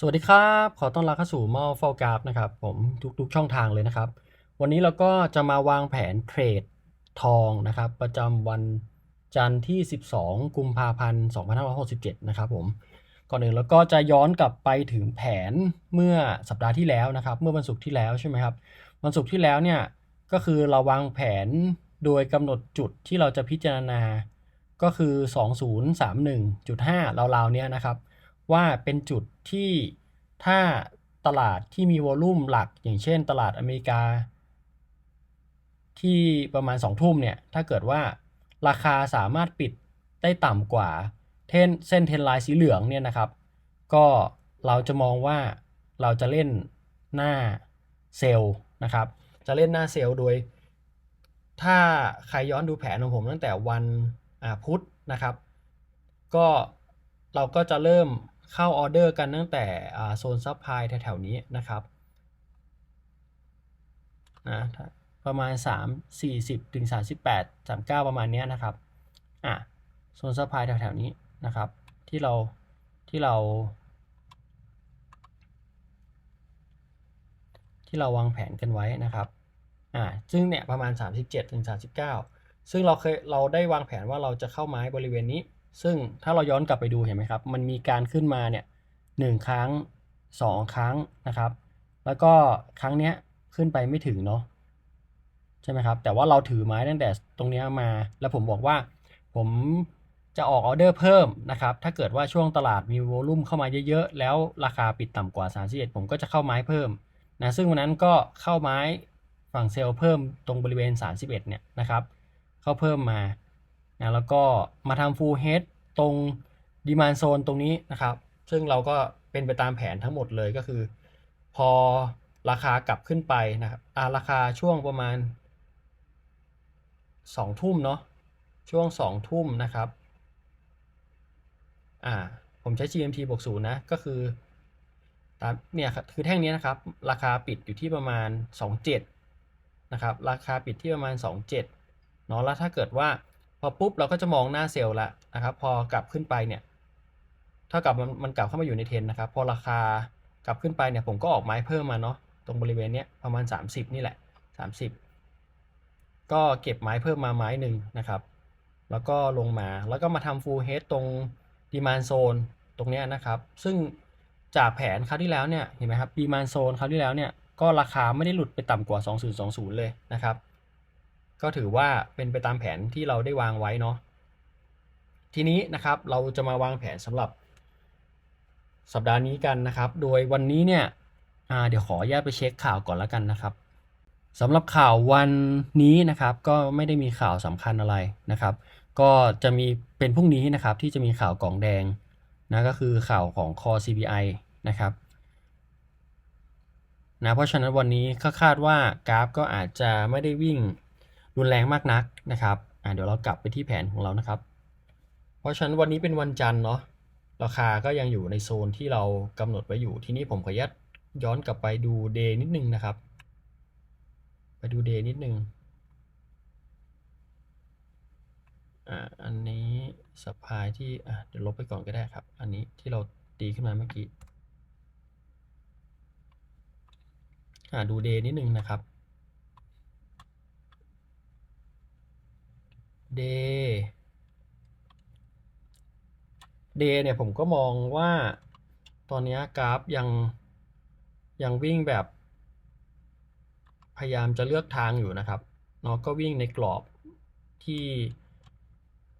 สวัสดีครับ ขอต้อนรับเข้าสู่มอลฟอกราฟนะครับ ผมทุกๆช่องทางเลยนะครับ วันนี้เราก็จะมาวางแผนเทรดทองนะครับ ประจำวันจันทร์ที่ 12 กุมภาพันธ์ 2567 นะครับผม ก่อนอื่นเราก็จะย้อนกลับไปถึงแผนเมื่อสัปดาห์ที่แล้วนะครับ เมื่อวันศุกร์ที่แล้วใช่ไหมครับ วันศุกร์ที่แล้วเนี่ยก็คือเราวางแผนโดยกำหนดจุดที่เราจะพิจารณา ก็คือ 2031.5ราวๆเนี้ยนะครับ ว่าเป็นจุดที่ถ้าตลาดที่มีวอลุ่มหลัก อย่างเช่นตลาดอเมริกา ที่ประมาณ 2 ทุ่มเนี่ย ถ้าเกิดว่าราคาสามารถปิดได้ต่ำกว่าเส้นเส้นเทนไลน์สีเหลืองเนี่ยนะครับ ก็เราจะมองว่าเราจะเล่นหน้าเซลล์นะครับ จะเล่นหน้าเซลล์โดย ถ้าใครย้อนดูแผนของผมตั้งแต่วันพุธนะครับ ก็เราก็จะเริ่ม เข้าออเดอร์กันตั้งแต่โซนซับพลายแถวๆนี้นะครับนะประมาณ 3 40ถึง38 39 ประมาณเนี้ยนะครับอะโซนซับพลายแถวๆนี้นะครับที่เราที่เรา ที่เราวางแผนกันไว้นะครับอ่าซึ่งเนี่ยประมาณ 37ถึง39 ซึ่งเราเคยเราได้วางแผนว่าเราจะเข้าไม้บริเวณนี้ ซึ่งถ้าเราย้อนกลับไปดูเห็นไหมครับ มันมีการขึ้นมาเนี่ยหนึ่งครั้งสองครั้งนะครับ แล้วก็ครั้งเนี้ยขึ้นไปไม่ถึงเนาะใช่ไหมครับ แต่ว่าเราถือไม้ตั้งแต่ตรงเนี้ยมา แล้วผมบอกว่าผมจะออกออเดอร์เพิ่มนะครับ ถ้าเกิดว่าช่วงตลาดมีโวลุ่มเข้ามาเยอะๆ แล้วราคาปิดต่ำกว่า 31 ผมก็จะเข้าไม้เพิ่มนะ ซึ่งวันนั้นก็เข้าไม้ฝั่งเซลล์เพิ่มตรงบริเวณ 31 เนี่ยนะครับ เข้าเพิ่มมา นะแล้วก็มาทำ full head ตรง demand zone ตรงนี้นะครับ ซึ่งเราก็เป็นไปตามแผนทั้งหมดเลยก็คือ พอราคากลับขึ้นไปนะครับาราคาช่วงประมาณ2ทุ่มเนาะช่วง2ทุ่มนะครับอ่าผมใช้ GMT บวกศูนย์นะ ก็คือตามเนี่ยครับคือแท่งนี้นะครับ ราคาปิดอยู่ที่ประมาณ 27นะครับ ราคาปิดที่ประมาณ 27เนาะแล้วถ้าเกิดว่า อปุ๊บเราก็จะมองหน้าเซลล์ละนะครับ พอกลับขึ้นไปเนี่ยเท่ากับมันมันกลับเข้ามาอยู่ในเทนนะครับ พอราคากลับขึ้นไปเนี่ยผมก็ออกไม้เพิ่มมาเนาะตรงบริเวณเนี้ยประมาณ 30 นี่แหละ 30 ก็เก็บไม้เพิ่มมาไม้หนึ่งนะครับ แล้วก็ลงมาแล้วก็มาทำ full head ตรง demand zone ตรงเนี้ยนะครับ ซึ่งจากแผนคราวที่แล้วเนี่ยเห็นไหมครับ demand zone คราวที่แล้วเนี่ยก็ราคาไม่ได้หลุดไปต่ำกว่า 2020 เลยนะครับ ก็ถือว่าเป็นไปตามแผนที่เราได้วางไว้เนาะทีนี้นะครับเราจะมาวางแผนสำหรับ สัปดาห์นี้กันนะครับ โดยวันนี้เนี่ยเดี๋ยวขออนุญาตไปเช็คข่าวก่อนแล้วกันนะครับสำหรับข่าววันนี้นะครับ ก็ไม่ได้มีข่าวสำคัญอะไรนะครับ ก็จะมีเป็นพรุ่งนี้นะครับที่จะมีข่าวกล่องแดงนะก็คือข่าวของ Core CPI นะครับนะเพราะฉะนั้นวันนี้ก็คาดว่ากราฟก็อาจจะไม่ได้วิ่ง รุนแรงมากนักนะครับเดี๋ยวเรากลับไปที่แผนของเรานะครับ เพราะฉะนั้นวันนี้เป็นวันจันทร์เนาะราคาก็ยังอยู่ในโซนที่เรากำหนดไว้อยู่ที่นี้ผมขออนุญาตย้อนกลับไปดูเดย์นิดนึงนะครับ ไปดูเดย์นิดนึงอ่าอันนี้สปายที่อะเดี๋ยวลบไปก่อนก็ได้ครับ อันนี้ที่เราตีขึ้นมาเมื่อกี้อ่าดูเดย์นิดนึงนะครับ เดย์เดย์เนี่ยผมก็มองว่าตอนนี้กราฟยังยังวิ่งแบบ พยายามจะเลือกทางอยู่นะครับเนาะก็วิ่งในกรอบที่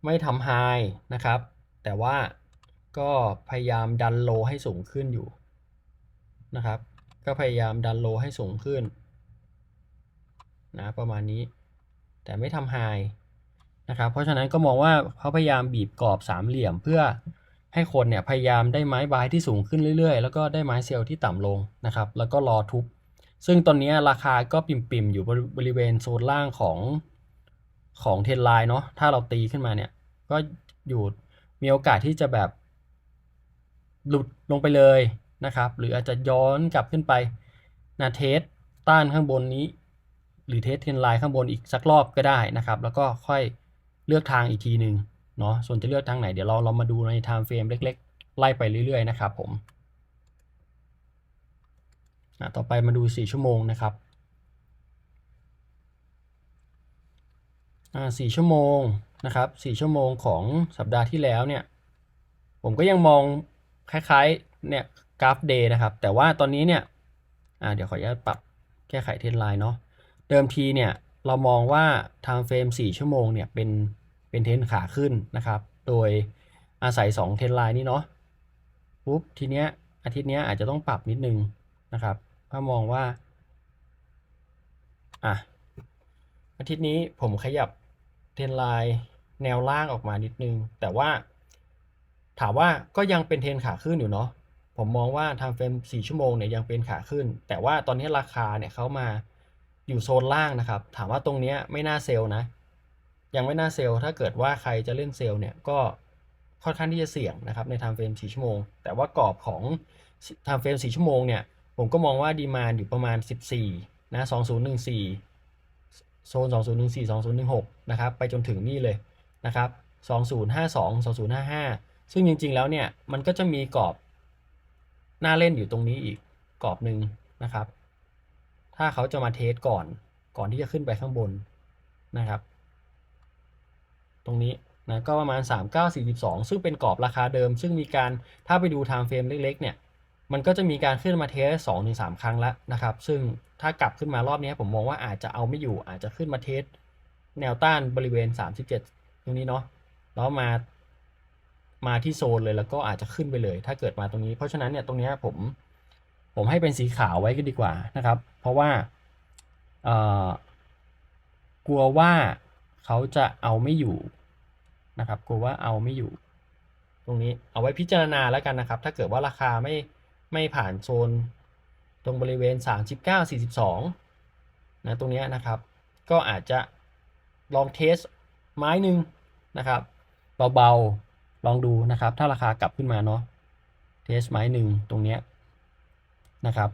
ไม่ทำไฮนะครับ แต่ว่าก็พยายามดันโลให้สูงขึ้นอยู่นะครับ ก็พยายามดันโลให้สูงขึ้นนะประมาณนี้แต่ไม่ทำไฮ นะครับ เพราะฉะนั้นก็มองว่าเขาพยายามบีบกรอบสามเหลี่ยมเพื่อให้คนเนี่ยพยายามได้ไม้บายที่สูงขึ้นเรื่อยๆ แล้วก็ได้ไม้เซลล์ที่ต่ำลงนะครับ แล้วก็รอทุบ ซึ่งตอนนี้ราคาก็ปิ่มๆ อยู่บริเวณโซนล่างของของเทนไลน์เนาะ ถ้าเราตีขึ้นมาเนี่ย ก็อยู่มีโอกาสที่จะแบบหลุดลงไปเลยนะครับ หรืออาจจะย้อนกลับขึ้นไปนาเทสต้านข้างบนนี้ หรือเทสเทนไลน์ข้างบนอีกสักรอบก็ได้นะครับ แล้วก็ค่อย เลือกทางอีกทีหนึ่งเนาะส่วนจะเลือกทางไหนเดี๋ยวเราเรามาดูใน time frame เล็ก ๆ ไล่ไปเรื่อย ๆ นะครับผมอะต่อไปมาดู 4 ชั่วโมงนะครับอ่า4ชั่วโมงนะครับ4ชั่วโมงของสัปดาห์ที่แล้วเนี่ยผมก็ยังมองคล้ายๆเนี่ยกราฟเดย์นะครับ แต่ว่าตอนนี้เนี่ยอ่าเดี๋ยวขออนุญาตปรับแก้ไขเทรนไลน์เนาะเดิมทีเนี่ย เรามองว่า time frame 4 ชั่วโมงเนี่ยเป็นเป็นเทรนขาขึ้นนะครับ โดยอาศัย 2 เทรนไลน์นี้เนาะปุ๊บทีเนี้ยอาทิตย์เนี้ยอาจจะต้องปรับนิดนึงนะครับถ้ามองว่าอะอาทิตย์นี้ผมขยับเทรนไลน์แนวล่างออกมานิดนึง แต่ว่า ถามว่าก็ยังเป็นเทรนขาขึ้นอยู่เนาะผมมองว่าทางเฟรม4ชั่วโมงเนี่ยยังเป็นขาขึ้น แต่ว่าตอนนี้ราคาเนี่ยเขามา อยู่โซนล่างนะครับ ถามว่าตรงนี้ไม่น่าเซลล์นะ ยังไม่น่าเซลล์ถ้าเกิดว่าใครจะเล่นเซลล์เนี่ยก็ค่อนข้างที่จะเสี่ยงนะครับใน time frame 4ชั่วโมง แต่ว่ากรอบของ time frame 4ชั่วโมงเนี่ยผมก็มองว่าดีมานอยู่ประมาณ 14นะ2014 โซน 2014 2016 นะครับ ไปจนถึงนี่เลยนะครับ2052 2055 ซึ่งจริงๆแล้วเนี่ยมันก็จะมีกรอบหน้าเล่นอยู่ตรงนี้อีกกรอบหนึ่งนะครับ ถ้าเขาจะมาเทสก่อนก่อนที่จะขึ้นไปข้างบนนะครับ ตรงนี้นะก็ประมาณ 3942 ซึ่งเป็นกรอบราคาเดิม ซึ่งมีการถ้าไปดู time frame เล็กๆ เนี่ย มันก็จะมีการขึ้นมาเทส2อถึงสครั้งแล้วนะครับ ซึ่งถ้ากลับขึ้นมารอบนี้ผมมองว่าอาจจะเอาไม่อยู่ อาจจะขึ้นมาเทสแนวต้านบริเวณ 37 ตรงนี้เนาะแล้วมามาที่โซนเลยแล้วก็อาจจะขึ้นไปเลย ถ้าเกิดมาตรงนี้ เพราะฉะนั้นเนี่ยตรงนี้ผม ผมให้เป็นสีขาวไว้ก็ดีกว่านะครับ เพราะว่ากลัวว่าเขาจะเอาไม่อยู่นะครับ กลัวว่าเอาไม่อยู่ ตรงนี้เอาไว้พิจารณาแล้วกันนะครับ ถ้าเกิดว่าราคาไม่ไม่ผ่านโซนตรงบริเวณ 39 42 นะตรงนี้นะครับ ก็อาจจะลองเทสไม้หนึ่งนะครับเบาๆลองดูนะครับ ถ้าราคากลับขึ้นมาเนาะเทสไม้หนึ่งตรงนี้ นะครับ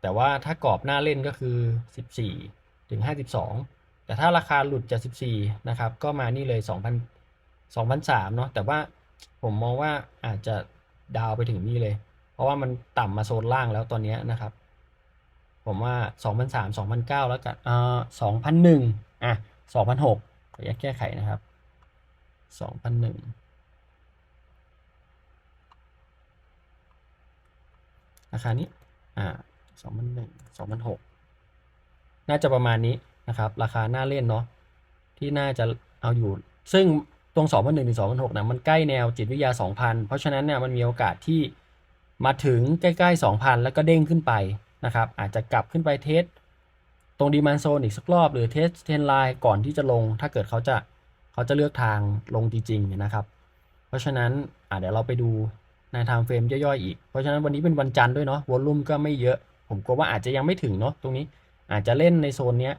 แต่ว่าถ้ากรอบหน้าเล่นก็คือ 14 ถึง 52 แต่ถ้าราคาหลุดจาก 14 นะครับ ก็มานี่เลย 2,000 2,003เนาะ แต่ว่าผมมองว่าอาจจะดาวไปถึงนี่เลย เพราะว่ามันต่ำมาโซนล่างแล้วตอนนี้นะครับ ผมว่า 2,003 2,009 แล้วกันอ่า2,001 อะ 2,006ขออนุญาตแก้ไขนะครับ 2,001 ราคานี้ อ่า2,001 2,006น่าจะประมาณนี้นะครับ ราคาหน้าเล่นเนาะที่น่าจะเอาอยู่ ซึ่งตรง 2001ถึง2006นะมันใกล้แนวจิตวิทยา 2,000 เพราะฉะนั้นเนี่ยมันมีโอกาสที่มาถึงใกล้ๆ 2,000 แล้วก็เด้งขึ้นไปนะครับ อาจจะกลับขึ้นไปเทสตรงดีมานโซนอีกสักรอบ หรือเทสเทนไลน์ก่อนที่จะลง ถ้าเกิดเขาจะเขาจะเลือกทางลงจริงๆนะครับ เพราะฉะนั้นอ่าเดี๋ยวเราไปดู ในไทม์เฟรมย่อยๆอีก เพราะฉะนั้นวันนี้เป็นวันจันทร์ด้วยเนาะวอลลุ่มก็ไม่เยอะ ผมกลัวว่าอาจจะยังไม่ถึงเนาะตรงนี้อาจจะเล่นในโซนเนี้ย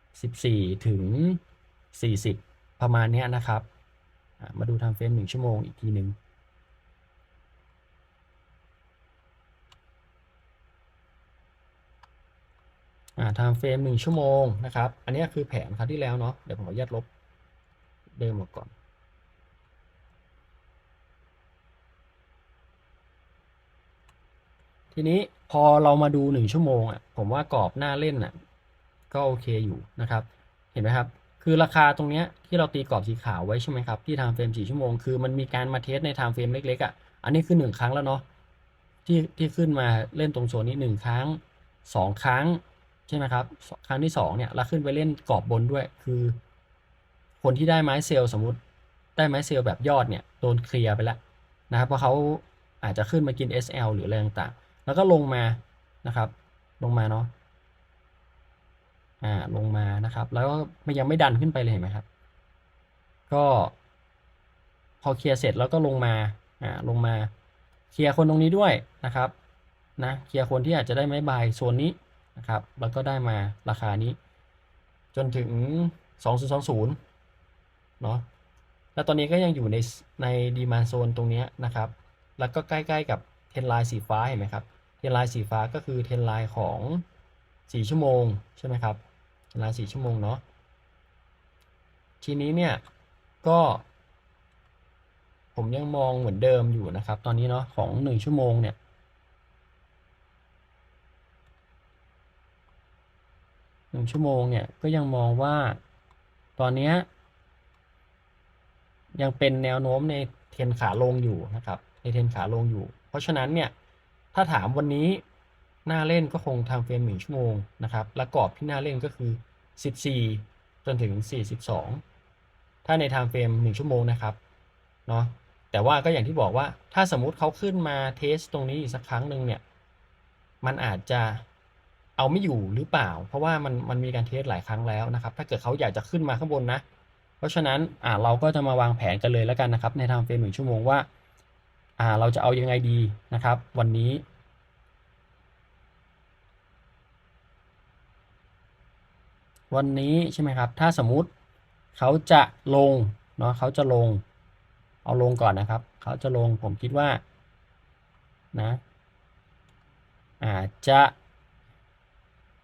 14 ถึง 40 ประมาณเนี้ยนะครับ มาดูไทม์เฟรมหนึ่งชั่วโมงอีกทีหนึ่งอ่าไทม์เฟรมหนึ่งชั่วโมงนะครับ อันนี้คือแผนครั้งที่แล้วเนาะเดี๋ยวผมขออนุญาตลบเดิมออกก่อน ทีนี้พอเรามาดูหนึ่งชั่วโมงอะผมว่ากรอบหน้าเล่นอะก็โอเคอยู่นะครับ เห็นไหมครับ คือราคาตรงเนี้ยที่เราตีกรอบสีขาวไว้ใช่ไหมครับ ที่ทม์เฟรม4ชั่วโมงคือมันมีการมาเทสในทม์เฟรมเล็กๆอะอันนี้คือ1ครั้งแล้วเนาะที่ที่ขึ้นมาเล่นตรงโซนนี้1ครั้ง2ครั้งใช่ไหมครับครั้งที่2เนี่ยแล้วขึ้นไปเล่นกรอบบนด้วยคือ คนที่ได้ไม้เซลล์สมมติได้ไม้เซลล์แบบยอดเนี่ยโดนเคลียร์ไปแล้วนะครับเพราะเขาอาจจะขึ้นมากิน SL หรืออะไรต่าง แล้วก็ลงมานะครับ ลงมาเนาะอ่าลงมานะครับ แล้วก็มันยังไม่ดันขึ้นไปเลยเห็นไหมครับ ก็พอเคลียร์เสร็จแล้วก็ลงมาอ่าลงมาเคลียร์คนตรงนี้ด้วยนะครับนะเคลียร์คนที่อาจจะได้ไม้บายโซนนี้นะครับ แล้วก็ได้มาราคานี้ จนถึง 2020เนาะแล้วตอนนี้ก็ยังอยู่ในในดีมานโซนตรงนี้นะครับ แล้วก็ใกล้ๆกับ เทนไลน์สีฟ้าเห็นไหมครับ เทนไลน์สีฟ้าก็คือเทนไลน์ของ 4 ชั่วโมงใช่ไหมครับ เทนไลน์4ชั่วโมงเนาะ ทีนี้เนี่ยก็ ผมยังมองเหมือนเดิมอยู่นะครับ ตอนนี้เนาะของ 1 ชั่วโมงเนี่ยหนึ่งชั่วโมงเนี่ยก็ยังมองว่าตอนนี้ยังเป็นแนวโน้มในเทนขาลงอยู่นะครับ ในเทนขาลงอยู่ เพราะฉะนั้นเนี่ยถ้าถามวันนี้หน้าเล่นก็คงทำเฟรมหนึ่งชั่วโมงนะครับและกรอบที่หน้าเล่นก็คือ 14 จนถึง 42 ถ้าในไทม์เฟรม1ชั่วโมงนะครับเนาะแต่ว่าก็อย่างที่บอกว่าถ้าสมมุติเขาขึ้นมาเทสตรงนี้อีกสักครั้งหนึ่งเนี่ยมันอาจจะเอาไม่อยู่หรือเปล่า เพราะว่ามันมันมีการเทสหลายครั้งแล้วนะครับ ถ้าเกิดเขาอยากจะขึ้นมาข้างบนนะ เพราะฉะนั้นอ่าเราก็จะมาวางแผนกันเลยแล้วกันนะครับ ในทม์เฟรมหนึ่งชั่วโมงว่า อ่าเราจะเอายังไงดีนะครับ วันนี้วันนี้ใช่ไหมครับ ถ้าสมมุติเขาจะลงเนาะเขาจะลง เอาลงก่อนนะครับ เขาจะลงผมคิดว่านะอาจจะ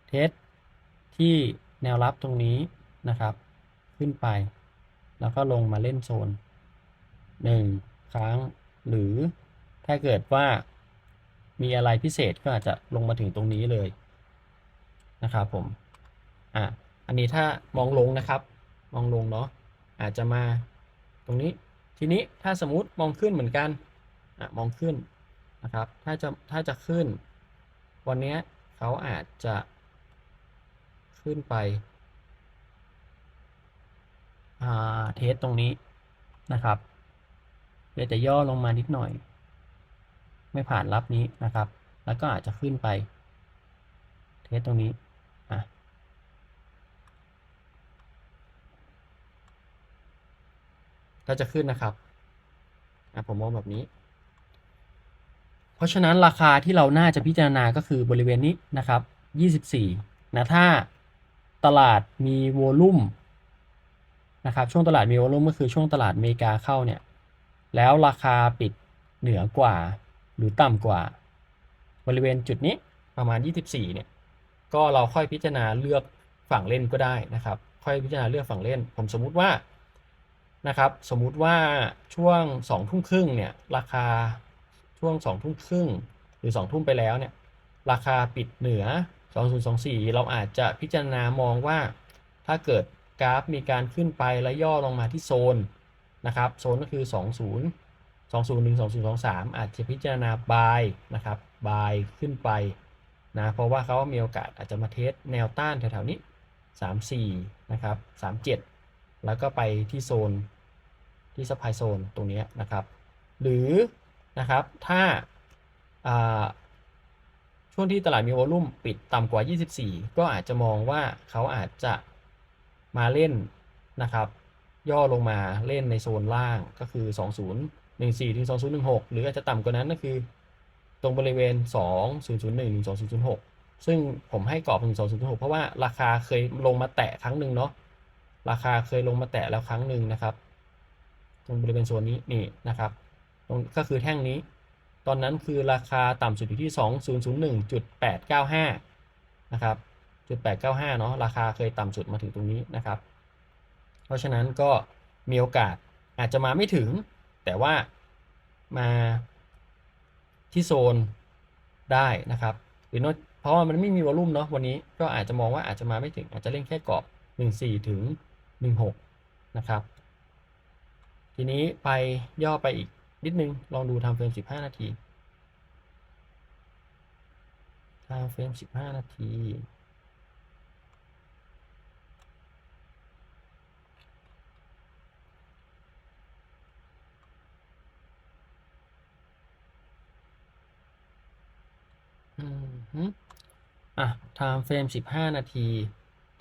เทสที่แนวรับตรงนี้นะครับ ขึ้นไป แล้วก็ลงมาเล่นโซน 1 ครั้ง หรือถ้าเกิดว่ามีอะไรพิเศษก็อาจจะลงมาถึงตรงนี้เลยนะครับผมอะอันนี้ถ้ามองลงนะครับ มองลงเนาะอาจจะมาตรงนี้ ทีนี้ถ้าสมมติมองขึ้นเหมือนกันอะมองขึ้นนะครับ ถ้าจะถ้าจะขึ้น วันนี้เขาอาจจะขึ้นไปอ่าเทสตรงนี้นะครับ เดี๋ยจะย่อลงมานิดหน่อย ไม่ผ่านรับนี้นะครับ แล้วก็อาจจะขึ้นไป เทสตรงนี้อะก็จะขึ้นนะครับอะผมมองแบบนี้ เพราะฉะนั้นราคาที่เราน่าจะพิจารณาก็คือบริเวณนี้นะครับ 24 นะถ้าตลาดมีโวลุ่มนะครับช่วงตลาดมีโวลุ่มก็คือช่วงตลาดอเมริกาเข้าเนี่ย แล้วราคาปิดเหนือกว่า หรือต่ำกว่า บริเวณจุดนี้ประมาณ 24 เนี่ย ก็เราค่อยพิจารณาเลือกฝั่งเล่นก็ได้นะครับ ค่อยพิจารณาเลือกฝั่งเล่น ผมสมมุติว่านะครับ สมมุติว่าช่วง2ทุ่มครึ่งเนี่ย ราคาช่วง2ทุ่มครึ่งหรือ2ทุ่มไปแล้วเนี่ย ราคาปิดเหนือ 2024 เราอาจจะพิจารณามองว่าถ้าเกิดกราฟมีการขึ้นไปแล้วย่อลงมาที่โซน นะครับโซนก็คือ 20 20 1 2023 อาจจะพิจารณา buy นะครับ buy ขึ้นไปนะเพราะว่าเขามีโอกาสอาจจะมาเทสแนวต้านแถวๆนี้ 34 นะครับ 37 แล้วก็ไปที่โซนที่ซัพพลายโซนตรงนี้นะครับ หรือนะครับถ้าาช่วงที่ตลาดมีวอลุ่มปิดต่ำกว่า 24 ก็อาจจะมองว่าเขาอาจจะมาเล่นนะครับ ย่อลงมาเล่นในโซนล่างก็คือ 2014ถึง2016 หรืออาจจะต่ำกว่านั้นก็คือ ตรงบริเวณ 2001ถึง2006 ซึ่งผมให้กรอบถึง2006 เพราะว่าราคาเคยลงมาแตะครั้งหนึ่งเนาะราคาเคยลงมาแตะแล้วครั้งหนึ่งนะครับ ตรงบริเวณโซนนี้นี่นะครับตรงก็คือแท่งนี้ ตอนนั้นคือราคาต่ำสุดอยู่ที่ 2001.895 นะครับจุด895 เนาะราคาเคยต่ำสุดมาถึงตรงนี้นะครับ เพราะฉะนั้นก็มีโอกาสอาจจะมาไม่ถึง แต่ว่ามาที่โซนได้นะครับหรือเพราะว่ามันไม่มีวอลุ่มเนาะวันนี้ก็อาจจะมองว่าอาจจะมาไม่ถึง อาจจะเล่นแค่กรอบ14 ถึง 16 นะครับ ทีนี้ไปย่อไปอีกนิดนึง ลองดูทำเฟรม 15 นาทีทำเฟรม 15 นาที อืมฮึอะ time frame 15นาที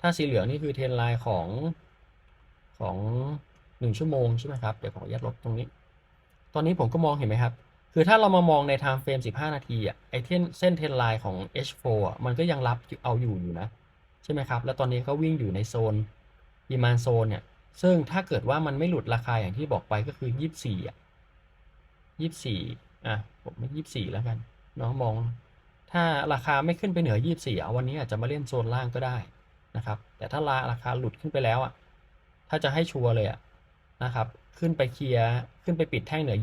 ถ้าสีเหลืองนี่คือเทรนไลน์ของของ1ชั่วโมงใช่ไหมครับ เดี๋ยวขออนุญาตลบตรงนี้ ตอนนี้ผมก็มองเห็นไหมครับ คือถ้าเรามามองใน time frame 15นาทีอะไอเส้นเส้นเทรนไลน์ของ H4 อะมันก็ยังรับเอาอยู่อยู่นะ ใช่ไหมครับ แล้วตอนนี้ก็วิ่งอยู่ในโซนดีมานโซนเนี่ย ซึ่งถ้าเกิดว่ามันไม่หลุดราคาอย่างที่บอกไปก็คือ24อะ24อะผมไม่24แล้วกันเนาะมอง ถ้าราคาไม่ขึ้นไปเหนือ 24เอาวันนี้อาจจะมาเล่นโซนล่างก็ได้นะครับ แต่ถ้าราคาหลุดขึ้นไปแล้วอะ ถ้าจะให้ชัวร์เลยอะนะครับ ขึ้นไปเคลียร์ขึ้นไปปิดแท่งเหนือ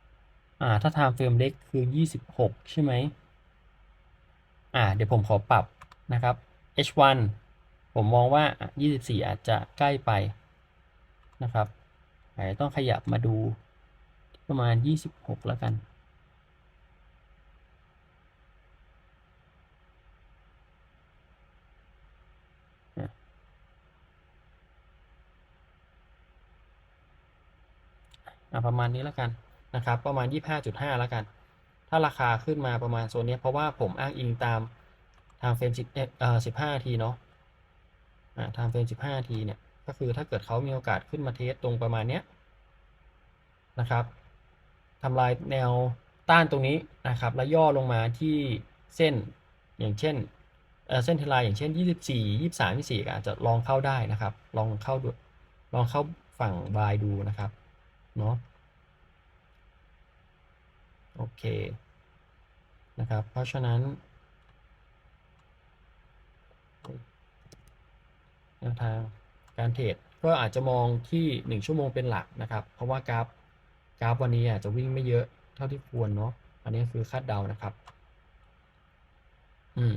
26อ่า ถ้า time frame เล็กคือ 26 ใช่ไหมอ่า เดี๋ยวผมขอปรับนะครับ H1 ผมมองว่า 24 อาจจะใกล้ไปนะครับอาจจะต้องขยับมาดูที่ประมาณ 26 แล้วกัน ประมาณนี้แล้วกันนะครับ ประมาณ 25.5 แล้วกัน ถ้าราคาขึ้นมาประมาณโซนนี้เพราะว่าผมอ้างอิงตามทางเฟรม10เอ่อ15นาทีเนาะทางเฟรม15นาทีเนี่ย ก็คือถ้าเกิดเขามีโอกาสขึ้นมาเทสตรงประมาณเนี้ยนะครับทำลายแนวต้านตรงนี้นะครับ แล้วย่อลงมาที่เส้นอย่างเช่นเเส้นเทรายอย่างเช่น 24 23 24อาจจะลองเข้าได้นะครับ ลองเข้าดูลองเข้าฝั่งบายดูนะครับ เนาะโอเคนะครับ เพราะฉะนั้นแนวทางการเทรดก็อาจจะมองที่ 1 ชั่วโมงเป็นหลักนะครับ เพราะว่ากราฟกราฟวันนี้อาจจะวิ่งไม่เยอะเท่าที่ควรเนาะอันนี้คือคาดเดานะครับอืม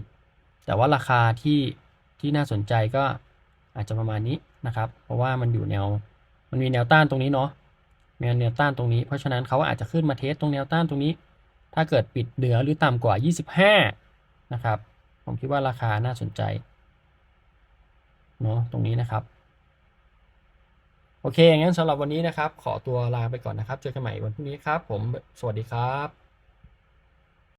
แต่ว่าราคาที่ที่น่าสนใจก็อาจจะประมาณนี้นะครับ เพราะว่ามันอยู่แนวมันมีแนวต้านตรงนี้เนาะ มีแนวต้านตรงนี้ เพราะฉะนั้นเขาอาจจะขึ้นมาเทสตรงแนวต้านตรงนี้ ถ้าเกิดปิดเหนือหรือต่ำกว่า 25 นะครับ ผมคิดว่าราคาน่าสนใจเนาะตรงนี้นะครับ โอเค งั้นสำหรับวันนี้นะครับ ขอตัวลาไปก่อนนะครับ เจอกันใหม่วันพรุ่งนี้ครับ ผม สวัสดีครับ